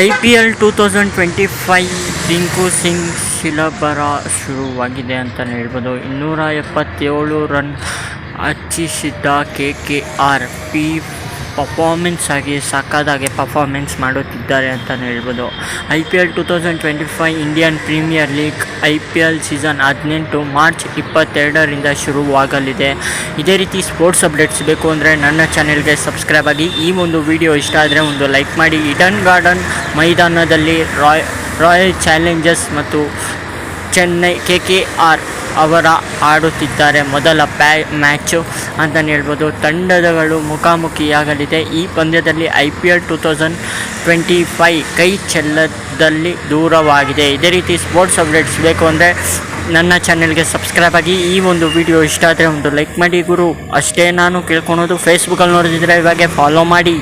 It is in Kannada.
I P L two thousand twenty five Rinku Singh ಶಿಲಬರ ಶುರುವಾಗಿದೆ ಅಂತಲೇ ಹೇಳ್ಬೋದು. ಇನ್ನೂರ ಎಪ್ಪತ್ತೇಳು run ಹಚ್ಚಿಸಿದ್ದ K K R P performance ಆಗಿ ಸಾಕಾದಾಗೆ ಪರ್ಫಾರ್ಮೆನ್ಸ್ ಮಾಡುತ್ತಿದ್ದಾರೆ ಅಂತಲೇ ಹೇಳ್ಬೋದು. I P L two thousand twenty five Indian Premier League I P L season ಹದಿನೆಂಟು ಮಾರ್ಚ್ ಇಪ್ಪತ್ತೆರಡರಿಂದ ಶುರುವಾಗಲಿದೆ. ಇದೇ ರೀತಿ ಸ್ಪೋರ್ಟ್ಸ್ ಅಪ್ಡೇಟ್ಸ್ ಬೇಕು ಅಂದರೆ ನನ್ನ ಚಾನೆಲ್ಗೆ ಸಬ್ಸ್ಕ್ರೈಬ್ ಆಗಿ. ಈ ಒಂದು ವಿಡಿಯೋ ಇಷ್ಟ ಆದರೆ ಒಂದು ಲೈಕ್ ಮಾಡಿ. ಇಡನ್ ಗಾರ್ಡನ್ ಮೈದಾನದಲ್ಲಿ ರಾಯ್ ರಾಯಲ್ ಚಾಲೆಂಜರ್ಸ್ ಮತ್ತು ಚೆನ್ನೈ ಕೆ ಕೆ ಆರ್ ಅವರ ಆಡುತ್ತಿದ್ದಾರೆ. ಮೊದಲ ಪ್ಯಾ, ಮ್ಯಾಚು ಅಂತಲೇ ಹೇಳ್ಬೋದು. ತಂಡಗಳು ಮುಖಾಮುಖಿಯಾಗಲಿದೆ. ಈ ಪಂದ್ಯದಲ್ಲಿ I P L two thousand twenty five ಕೈ ಚೆಲ್ಲದಲ್ಲಿ ದೂರವಾಗಿದೆ. ಇದೇ ರೀತಿ ಸ್ಪೋರ್ಟ್ಸ್ ಅಪ್ಡೇಟ್ಸ್ ಬೇಕು ಅಂದರೆ ನನ್ನ ಚಾನೆಲ್ಗೆ ಸಬ್ಸ್ಕ್ರೈಬ್ ಆಗಿ. ಈ ಒಂದು ವಿಡಿಯೋ ಇಷ್ಟ ಆದರೆ ಒಂದು ಲೈಕ್ ಮಾಡಿ ಗುರು. ಅಷ್ಟೇ ನಾನು ಕೇಳ್ಕೊಳೋದು. ಫೇಸ್ಬುಕ್ಕಲ್ಲಿ ನೋಡಿದ್ರೆ ಇವಾಗೆ ಫಾಲೋ ಮಾಡಿ.